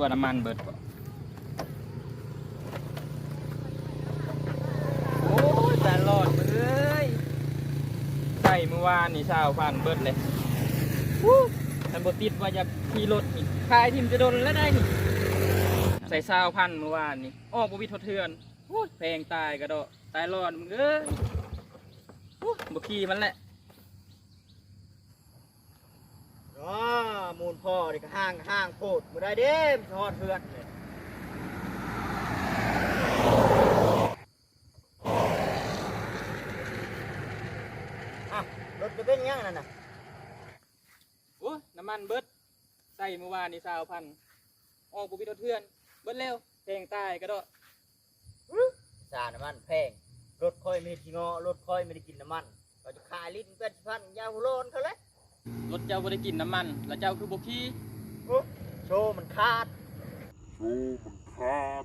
หรือว่าน้ำมันเบิดบ่โอ้ยแต่รอดมึงเอ้ยใส่เมื่อวานนี่ชาวพันเบิดเลยวู้แต่บติดว่าจะขี่รถนี่ขายทิมจะโดนแล้วได้นี่ใส่ชาวพันเมื่อวานนี่ออกบวิทเทือนโอ้ยแพงตายกระโดดตายรอดมึงเอ้ยโอ้ยบขี่มันแหละ อ๋อมูลพ่ อนี่ก็ห้างห้างโพดบ่ได้เด้มทอดเพื่อนเลยอะรถจะเป็นยังนั่นน่ะโอ้น้ำมันเบิดใส่เมื่อวานนี่ชาวพันออกบวิทเทือน เบิดเร็วแพงตายกระโดดสาน้ำมันแพงรถค่อยไม่ได้กินงอรถค่อยไม่ได้กินน้ำมันเราจะขายลิ้นเป็นพันยาวโลนเขาเลย รถเจ้าบ่ได้กินน้ำมัน แล้วเจ้าคือบ่ขี่โชว์มันขาด โชว์มันขาด